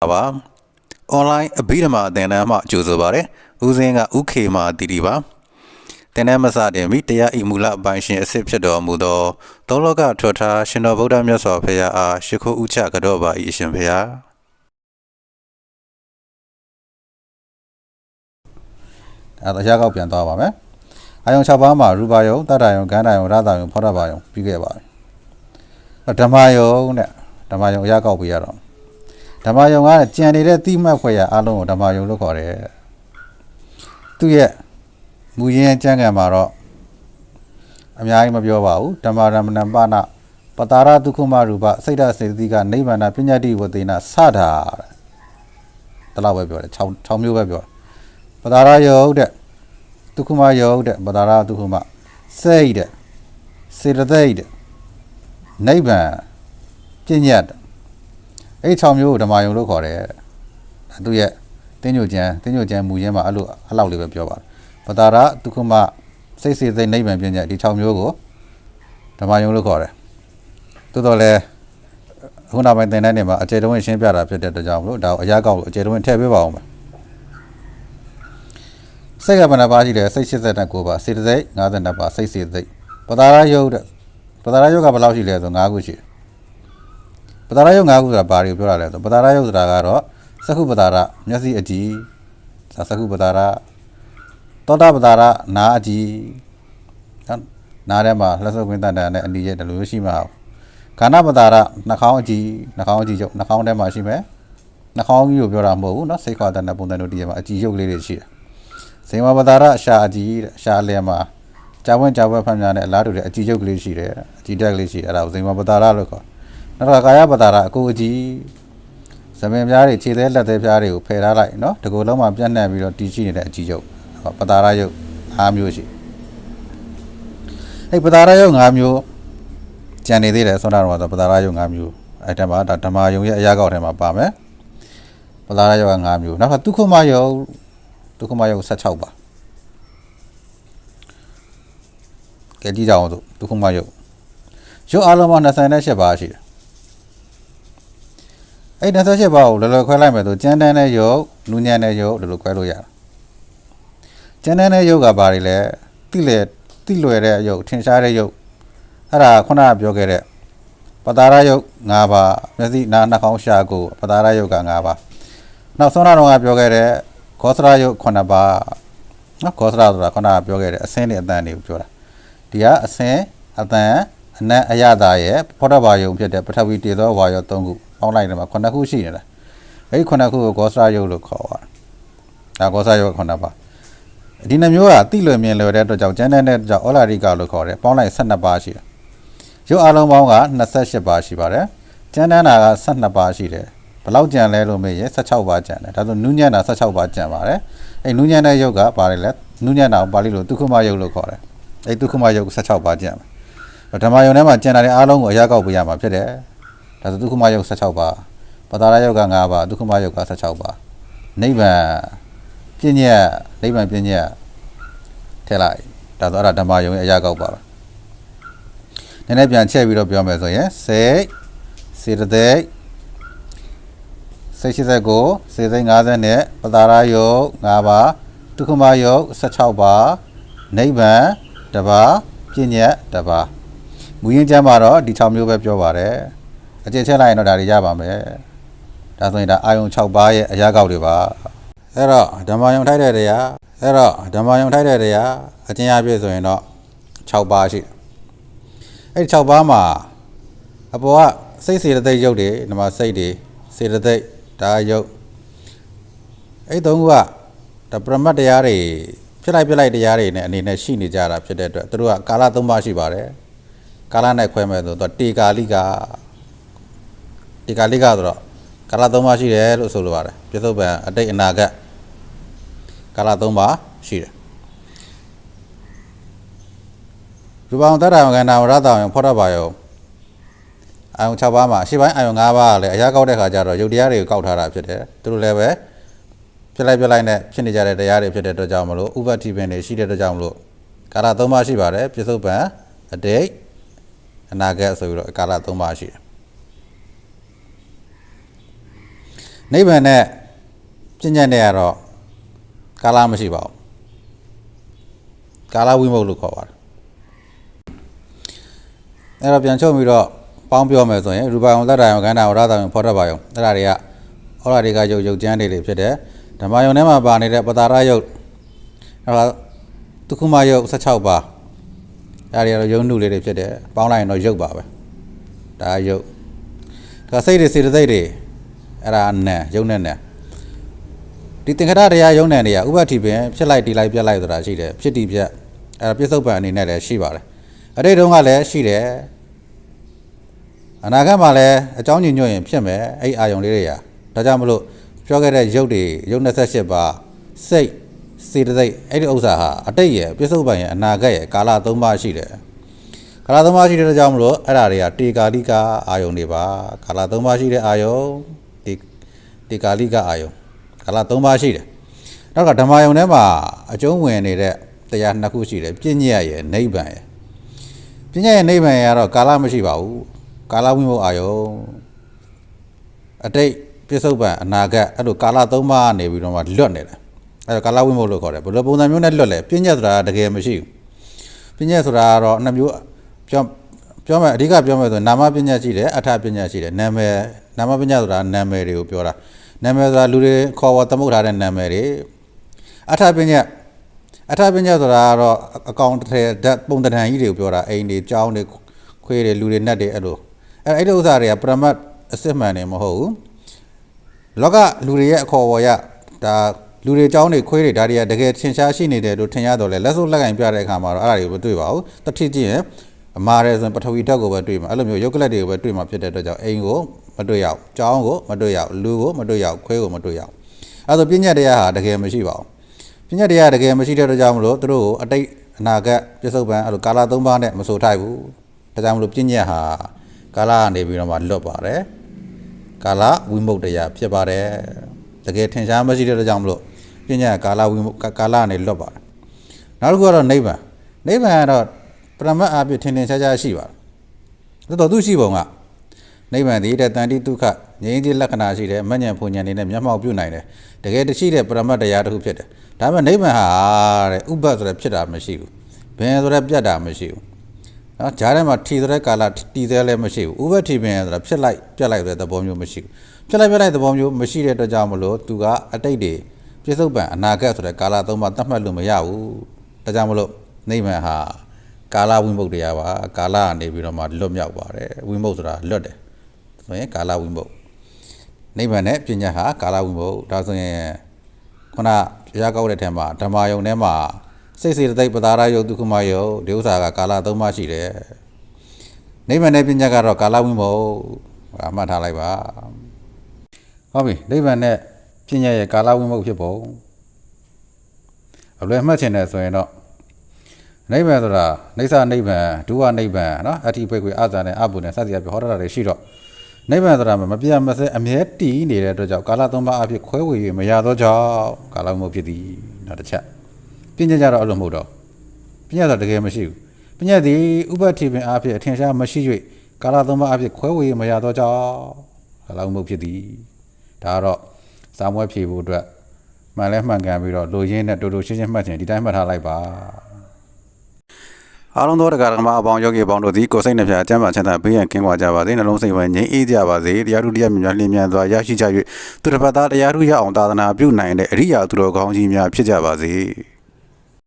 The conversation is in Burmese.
ပါ။ online အဘိဓမ္မာသင်တန်းမှကြိုဆိုပါရစေ။ဦးစင်းကဥခေမာတီတီပါ။သင်တန်းမစတင်မီတရားဤမူလအပိုင်းရှင်အစစ်ဖြစ်တော်မူသောသောလောကထွတ်ထားရှင်တော်ဗုဒ္ဓမြတ်စွာဘုရားအားရှိခိုးဥချကြော့ပါ၏အရှင်ဘုရား။အဲဒါရကောက်ပြန်သွားပါမယ်။အာယုံ6ပါးမှာရူပါယုံတတ္တယုံကန္တာယုံရတယုံဖောတဘာယုံပြီးခဲ့ပါပြီ။ဓမ္မယုံနဲ့ဓမ္မယုံအရကောက်ပြရတော့ ဓမ္မယုံကကြံနေတဲ့တိမှတ်ခွဲရအလုံးကိုဓမ္မယုံလို့ခေါ်တယ်။သူ့ရဲ့မူရင်းကျမ်းဂန်မှာတော့အများကြီးမပြောပါဘူးဓမ္မရမဏပနပတာရဒုက္ခမရူပစိတ်ဓာတ်စေတသိကနိဗ္ဗာန်ပညာတိဝတေနစတာတလောက်ပဲပြောတယ်6 6မျိုးပဲပြောတယ်ပတာရယုတ်တဲ့ဒုက္ခမယုတ်တဲ့ပတာရဒုက္ခမစိတ်တဲ့စေတသိက်တဲ့နိဗ္ဗာန်ပညာတဲ့ အဲ့6မျိုးကိုဓမ္မယုံလို့ခေါ်တယ်သူရဲ့တင်းညိုကျမ်းတင်းညိုကျမ်းမူရင်းမှာအဲ့လိုအဲ့လောက်လေးပဲပြောပါတယ်ပတာရဒုက္ခမစိတ်စေသိက်နိဗ္ဗာန်ပညာဒီ6မျိုးကိုဓမ္မယုံလို့ခေါ်တယ်သို့တော်လည်းခုနောက်ပိုင်းသင်တန်းတွေမှာအကျေတုံးရှင်းပြတာဖြစ်တဲ့အတွက်ကြောင့်မလို့ဒါကိုအရာကောက်လို့အကျေတုံးထည့်ပေးပါအောင်မယ်စိတ်ကဘယ်နှပါးရှိတယ်စိတ်89ပါးစေတသိက်52ပါးစိတ်စေသိက်ပတာရယုတ်တဲ့ပတာရယုတ်ကဘယ်လောက်ရှိလဲဆို5ခုရှိတယ် ပတာရယုတ်၅ခုဆိုတာဘာတွေကိုပြောတာလဲဆိုပတာရယုတ်ဆိုတာကတော့သက္ခုပတာရမျက်စိအတီသက္ခုပတာရသောတာပတာရနာအတီနော်နားထဲမှာလက်စုပ်ခွင်းတန်တန်နဲ့အနီးရဲ့တလူရှိမှာခန္ဓာပတာရနှာခေါင်းအတီနှာခေါင်းအတီရုပ်နှာခေါင်းထဲမှာရှိမယ်နှာခေါင်းကြီးကိုပြောတာမဟုတ်ဘူးနော်စိတ်ခွာတန်တဲ့ပုံစံတို့ဒီမှာအတီရုပ်လေးတွေရှိတယ်ဇေမပတာရအရှာအတီတဲ့အရှာလဲမှာဂျာဝင်းဂျာဝဲဖန်ပြားနဲ့အလားတူတဲ့အတီရုပ်ကလေးရှိတယ်အတီတက်ကလေးရှိတယ်အဲ့ဒါကိုဇေမပတာရလို့ခေါ် နောက်တော့ကာယပတာရအကိုအကြီးဇမင်ပြားတွေခြေသေးလက်သေးပြားတွေကိုဖယ်ထားလိုက်နော်ဒီကိုလုံးမှာပြန့်နှံ့ပြီးတော့တည်ရှိနေတဲ့အကြီးရုပ်ပတာရရုပ်၅မျိုးရှိအဲ့ပတာရရုပ်၅မျိုးကြံနေသေးတယ်ဆွမ်းတာတော့ပတာရရုပ်၅မျိုးအဲ့တမှာဒါဓမ္မယုံရဲ့အရာကောက်ထဲမှာပါမယ်ပတာရရုပ်က၅မျိုးနောက်တော့ဒုက္ခမယုံဒုက္ခမယုံ16ပါကဲကြည့်ကြအောင်ဆိုဒုက္ခမယုံရုပ်အလုံးပေါင်း28ပါရှိတယ် အဲ့28ပါးကိုလောလောခွဲလိုက်မယ်ဆိုကျန်းတန်းတဲ့ယုတ်နူးညံ့တဲ့ယုတ်လောလောခွဲလို့ရတယ်ကျန်းတန်းတဲ့ယုတ်ကဘာတွေလဲတိလေတိလွယ်တဲ့ယုတ်ထင်ရှားတဲ့ယုတ်အဲ့ဒါခုနကပြောခဲ့တဲ့ပတာရယုတ်၅ပါးမျက်စိနားနှာခေါင်းရှာကိုပတာရယုတ်က၅ပါးနောက်ဆုံးတော့ကပြောခဲ့တဲ့ခောစရယုတ်9ပါးနော်ခောစရဆိုတာခုနကပြောခဲ့တဲ့အစင်းနဲ့အတန်တွေကိုပြောတာဒီကအစင်းအတန်အနက်အရသာရဲ့ဖောတဘာယုံဖြစ်တဲ့ပထဝီတေသောဝါယော၃ခု ပေါင်းလိုက်တယ်မှာ9ခုရှိနေတာအဲဒီ9ခုကိုခောစရယုတ်လို့ခေါ်တာဒါခောစရယုတ်9ပါးဒီနှမျိုးကတိလွယ်မြင်လွယ်တဲ့အတွက်ကြောင့်ကျန်းတဲ့အတွက်ကြောင့်ဩလာရိကလို့ခေါ်တယ်ပေါင်းလိုက်12ပါးရှိတယ်ရုပ်အလုံးပေါင်းက28ပါးရှိပါတယ်ကျန်းတန်းတာက12ပါးရှိတယ်ဘယ်လောက်ကြံလဲလို့မေးရင်16ပါးကြံတယ်ဒါဆိုနူးညံ့တာ16ပါးကြံပါတယ်အဲနူးညံ့တဲ့ရုပ်ကဘာလဲလဲနူးညံ့တာကိုပါဠိလိုဒုက္ခမယုတ်လို့ခေါ်တယ်အဲဒုက္ခမယုတ်16ပါးကြံတယ်ဓမ္မယုံထဲမှာကြံတာတဲ့အားလုံးကိုအရာကောက်ပေးရမှာဖြစ်တယ် ဒါဆိုဒုက္ခမယုတ်16ပါးပတာရယုတ်က5ပါးဒုက္ခမယုတ်က16ပါးနိဗ္ဗာန်ပြည့်ညက်နိဗ္ဗာန်ပြည့်ညက်ထဲလိုက်ဒါဆိုအဲ့ဒါဓမ္မယုံရဲ့အရာကောက်ပါပဲနည်းနည်းပြန်ချက်ပြီးတော့ပြောမယ်ဆိုရင်စိတ်စေတသိက်စိတ်89စေစိတ်50နဲ့ပတာရယုတ်5ပါးဒုက္ခမယုတ်16ပါးနိဗ္ဗာန်တပါးပြည့်ညက်တပါးမူရင်းကျမ်းမှာတော့ဒီ6မျိုးပဲပြောပါတယ် အကျဉ်းချက်လိုက်ရင်တော့ဒါတွေရပါမယ်ဒါဆိုရင်ဒါအာယုံ6ပါးရဲ့အရာကောက်တွေပါအဲ့တော့ဓမ္မယုံထိုက်တဲ့တရားအဲ့တော့ဓမ္မယုံထိုက်တဲ့တရားအကျဉ်းအပြည့်ဆိုရင်တော့6ပါးရှိတယ်အဲ့ဒီ6ပါးမှာအပေါ်ကစိတ်စေတသိက်ရုပ်တွေဒီမှာစိတ်တွေစေတသိက်ဒါရုပ်အဲ့သုံးခုကဒါပရမတ်တရားတွေဖြစ်လိုက်ပြလိုက်တရားတွေနဲ့အနေနဲ့ရှိနေကြတာဖြစ်တဲ့အတွက်သူတို့ကကာလ၃ပါးရှိပါတယ်ကာလနဲ့ခွဲမဲ့ဆိုတော့တေကာလိက တေကာလိကဆိုတော့ကာလ၃ပါးရှိတယ်လို့ဆိုလိုပါတယ်ပြစ္ဆုတ်ပံအတိတ်အနာဂတ်ကာလ၃ပါးရှိတယ်ရူပအောင်တတ္တဝကန္တာဝရတောင်ဖောတဘာယောအာယုံ6ပါးမှာရှေ့ပိုင်းအာယုံ5ပါးကလည်းအရာကောက်တဲ့ခါကျတော့ယုတ်တရားတွေကိုကောက်ထားတာဖြစ်တယ်သူတို့လည်းပဲပြလိုက်ပြလိုက်နဲ့ဖြစ်နေကြတဲ့တရားတွေဖြစ်တဲ့အတွက်ကြောင့်မလို့ဥပတိပင်တွေရှိတဲ့အတွက်ကြောင့်မလို့ကာလ၃ပါးရှိပါတယ်ပြစ္ဆုတ်ပံအတိတ်အနာဂတ်ဆိုပြီးတော့ကာလ၃ပါးရှိတယ် နိဗ္ဗာန်နဲ့ပြဉ္ညာနဲ့ကတော့ကာလမရှိပါဘူးကာလဝိမုတ်လို့ခေါ်ပါတယ်အဲ့တော့ပြန်ချုပ်ပြီးတော့ပေါင်းပြောမယ်ဆိုရင်ရူပယုံသတ္တယုံခန္ဓာဝရသယုံဖောတဘာယုံအဲ့ဒါတွေကဟောရာတွေကယုတ်ယုတ်ကျမ်းတွေတွေဖြစ်တယ်ဓမ္မယုံထဲမှာပါနေတဲ့ပတာရယုတ်အဲ့ဒါဒုက္ခမယုတ်16ပါအဲ့ဒါတွေကတော့ယုံနုလေးတွေဖြစ်တယ်ပေါင်းလိုက်ရင်တော့ယုတ်ပါပဲဒါယုတ်ဒါစိတ်တွေစေတသိက်တွေ အဲ့ဒါနံယုံနဲ့နံဒီသင်္ခရတရားယုံနဲ့နေရဥပတိပင်ဖြစ်လိုက်တီလိုက်ပြက်လိုက်ဆိုတာရှိတယ်ဖြစ်တီပြက်အဲ့ဒါပြစ္ဆုတ်ပံအနေနဲ့လည်းရှိပါတယ်အဲ့ဒီတုန်းကလည်းရှိတယ်အနာဂတ်မှာလည်းအကြောင်းညွှန်ညွှန်ရင်ဖြစ်မယ်အဲ့ဒီအာယုံလေးတွေရာဒါကြောင့်မလို့ပြောခဲ့တဲ့ရုပ်တွေရုပ်28ပါစိတ်စေတသိက်အဲ့ဒီဥစ္စာဟာအတိတ်ရဲ့ပြစ္ဆုတ်ပံရဲ့အနာဂတ်ရဲ့ကာလ၃ပါးရှိတယ်ကာလ၃ပါးရှိတဲ့ကြောင့်မလို့အဲ့ဒါတွေကတေကာလိကအာယုံတွေပါကာလ၃ပါးရှိတဲ့အာယုံတေ တေကာလိကအာယုံကာလ၃ပါးရှိတယ်နောက်ကဓမ္မယုံထဲမှာအကျုံးဝင်နေတဲ့တရားနှစ်ခုရှိတယ်ပြဉ္ညတ်ရဲ့နိဗ္ဗာန်ရဲ့ပညာရဲ့နိဗ္ဗာန်ရတော့ကာလမရှိပါဘူးကာလဝိမုတ်အာယုံအတိတ်ပြစ္ဆုတ်ပံအနာဂတ်အဲ့လိုကာလသုံးပါးကနေပြီးတော့မှလွတ်နေတယ်အဲ့တော့ကာလဝိမုတ်လို့ခေါ်တယ်ဘယ်လိုပုံစံမျိုးနဲ့လွတ်လဲပညာဆိုတာတကယ်မရှိဘူးပညာဆိုတာကတော့နှစ်မျိုးပြောပြောမယ်အဓိကပြောမယ်ဆိုရင်နာမပညာရှိတယ်အထပညာရှိတယ်နာမည်နာမပညာဆိုတာနာမည်တွေကိုပြောတာ နာမည်ဆိုတာလူတွေခေါ်ဝေါ်သမုတ်ထားတဲ့နာမည်တွေအထပညာအထပညာဆိုတာကတော့အကောင်တစ်ထည်ဓာတ်ပုံတဏ္ဍာန်ကြီးတွေကိုပြောတာအိမ်တွေကြောင်းတွေခွေးတွေလူတွေနတ်တွေအဲ့လိုအဲ့အဲ့ဒီဥစ္စာတွေကပရမတ်အစစ်မှန်နေမဟုတ်ဘူးလောကလူတွေရဲ့အခေါ်အဝေါ်ရဒါလူတွေအကြောင်းတွေခွေးတွေဒါတွေကတကယ်ထင်ရှားရှိနေတယ်လို့ထင်ရတော့လေလက်စုပ်လက်ကင်ပြတဲ့အခါမှာတော့အဲ့ဒါတွေကိုမတွေ့ပါဘူးတတိကြည့်ရင်အမားရဲဆိုရင်ပထဝီဓာတ်ကိုပဲတွေ့မှာအဲ့လိုမျိုးရုပ်ကလတ်တွေကိုပဲတွေ့မှာဖြစ်တဲ့အတွက်ကြောင့်အိမ်ကို မတွေ့ရအောင်ကြောင်းကိုမတွေ့ရအောင်လူကိုမတွေ့ရအောင်ခွေးကိုမတွေ့ရအောင်အဲ့ဒါဆိုပြဉ္ညာတရားဟာတကယ်မရှိပါဘူးပြဉ္ညာတရားတကယ်မရှိတဲ့အတွက်ကြောင့်မလို့သူတို့ကိုအတိတ်အနာဂတ်ပြစ္ဆုတ်ပံအဲ့လိုကာလ၃ပါးနဲ့မဆိုထိုက်ဘူးဒါကြောင့်မလို့ပြဉ္ညာဟာကာလကနေပြီးတော့မှလွတ်ပါတယ်ကာလဝိမုတ်တရားဖြစ်ပါတယ်တကယ်ထင်ရှားမရှိတဲ့အတွက်ကြောင့်မလို့ပညာကာလဝိမုတ်ကာကာလကနေလွတ်ပါတယ်နောက်တစ်ခုကတော့နိဗ္ဗာန်နိဗ္ဗာန်ကတော့ပရမတ်အဖြစ်ထင်ထင်ရှားရှားရှိပါတယ်သို့တော်သူရှိပုံက နိဗ္ဗာန်ဒီတဲ့တန်တိဒုက္ခငြိမ်းချမ်းလက္ခဏာရှိတယ်မဉ္ဇဉ်ဖုန်ဉဏ်နေနဲ့မျက်မှောက်ပြုနိုင်တယ်တကယ်တရှိတဲ့ပရမတ်တရားတစ်ခုဖြစ်တယ်ဒါပေမဲ့နိဗ္ဗာန်ဟာတဲ့ဥပ္ပတ်ဆိုတဲ့ဖြစ်တာမရှိဘူးဘယ်ဆိုတဲ့ပြတ်တာမရှိဘူးနော်ဂျားထဲမှာထီဆိုတဲ့ကာလတီသေးလည်းမရှိဘူးဥပတိပင်ဆိုတာဖြစ်လိုက်ပြက်လိုက်ဆိုတဲ့သဘောမျိုးမရှိဘူးဖြစ်လိုက်ပြက်လိုက်သဘောမျိုးမရှိတဲ့အတွက်ကြောင့်မလို့သူကအတိတ်တွေပြစ္ဆုတ်ပံအနာဂတ်ဆိုတဲ့ကာလသုံးပါသတ်မှတ်လို့မရဘူးဒါကြောင့်မလို့နိဗ္ဗာန်ဟာကာလဝိမုတ်တရားပါကာလကနေပြီးတော့မှလွတ်မြောက်ပါတယ်ဝိမုတ်ဆိုတာလွတ်တယ် ဆိုရင်ကာလဝိမုတ်နိဗ္ဗာန်နဲ့ပညာဟာကာလဝိမုတ်ဒါဆိုရင်ခုနတရားကောက်တဲ့ထဲမှာဓမ္မယုံထဲမှာစိတ်စေတသိက်ပတာရယုတ်ဒုက္ခမယုတ်ဒီဥစ္စာကကာလသုံးပါးရှိတယ်နိဗ္ဗာန်နဲ့ပညာကတော့ကာလဝိမုတ်အမှတ်ထားလိုက်ပါဟုတ်ပြီနိဗ္ဗာန်နဲ့ပညာရဲ့ကာလဝိမုတ်ဖြစ်ပုံအလွယ်မှတ်ချင်တယ်ဆိုရင်တော့နိဗ္ဗာန်ဆိုတာနေဆာနိဗ္ဗာန်ဒုဝနိဗ္ဗာန်နော်အဋ္ဌိဘိက္ခွေအာဇာနဲ့အဘုနဲ့စသည်အပြဟောရတာတွေရှိတော့ နိဗ္ဗာန်ဆိုတာမပြတ်မစဲအမြဲတည်နေတဲ့အတွက်ကြောင့်ကာလသုံးပါးအဖြစ်ခွဲဝေ၍မရသောကြောင့်ကာလဝိမုတ်ဖြစ်သည်နောက်တစ်ချက်ပညာကြတော့အဲ့လိုမဟုတ်တော့ပညာဆိုတာတကယ်မရှိဘူးပညာသည်ဥပ္ပတိပင်အဖြစ်အထင်ရှားမရှိ၍ကာလသုံးပါးအဖြစ်ခွဲဝေ၍မရသောကြောင့်ကာလဝိမုတ်ဖြစ်သည်ဒါကတော့စာမွဲဖြေဖို့အတွက်မှန်လဲမှန်ကန်ပြီးတော့လိုရင်းနဲ့တူတူရှင်းရှင်းမှတ်ချင်ဒီတိုင်းမှတ်ထားလိုက်ပါ အားလုံးသောတရားဓမ္မအပေါင်းယောဂီအပေါင်းတို့သည်ကိုယ်စိတ်နှပြအကျမ်းပါချမ်းသာဘေးရန်ကင်းကွာကြပါစေနှလုံးစိတ်ဝမ်းငြိမ်းအေးကြပါစေတရားထုတရားမြတ်များလင်းမြန်စွာရရှိကြ၍သူတစ်ပတ်သားတရားထုရအောင်သာသနာပြုနိုင်တဲ့အရိယာသူတော်ကောင်းကြီးများဖြစ်ကြပါစေ